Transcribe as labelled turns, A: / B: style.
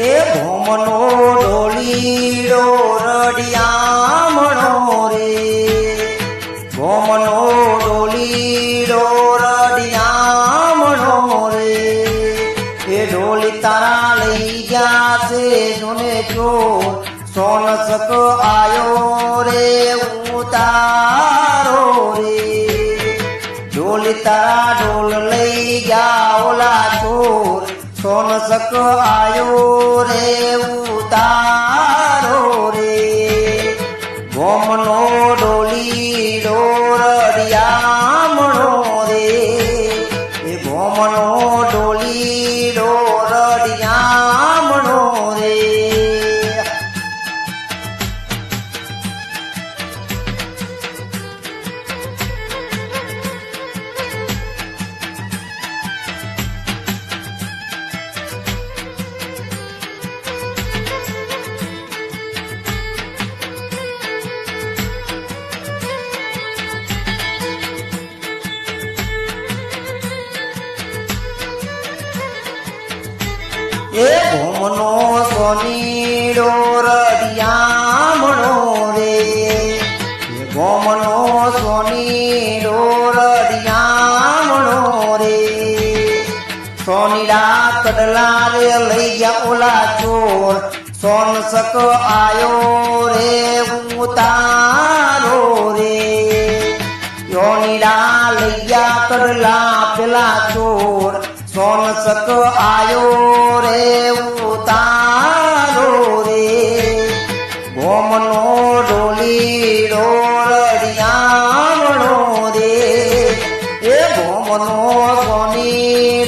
A: ગોમનો ડોલીડો રડિયામણો રે. ગોમનો ડોલીડો રડિયામણો રે એ ઢોલી તારા લઈ ગયા છે જોને જો સોન સક આયો રે ઉતારો રે. ઢોલી તારા ઢોલ લઈ ગયા ઓલા ચોર. સોન સક આયો રે ઉતારો. એ ભૂમનો સોનીડો રડિયામણો રે એ ભૂમનો સોનીડો રડિયામણો રે સોનીડા કડલા રે લઈ ગયા ઓલા ચોર. સોન સક આયો રે ઉતારો રે. યોનીડા લઈ ગયા કડલા પેલા ચોર. સોન સક આયો কখনো গণিত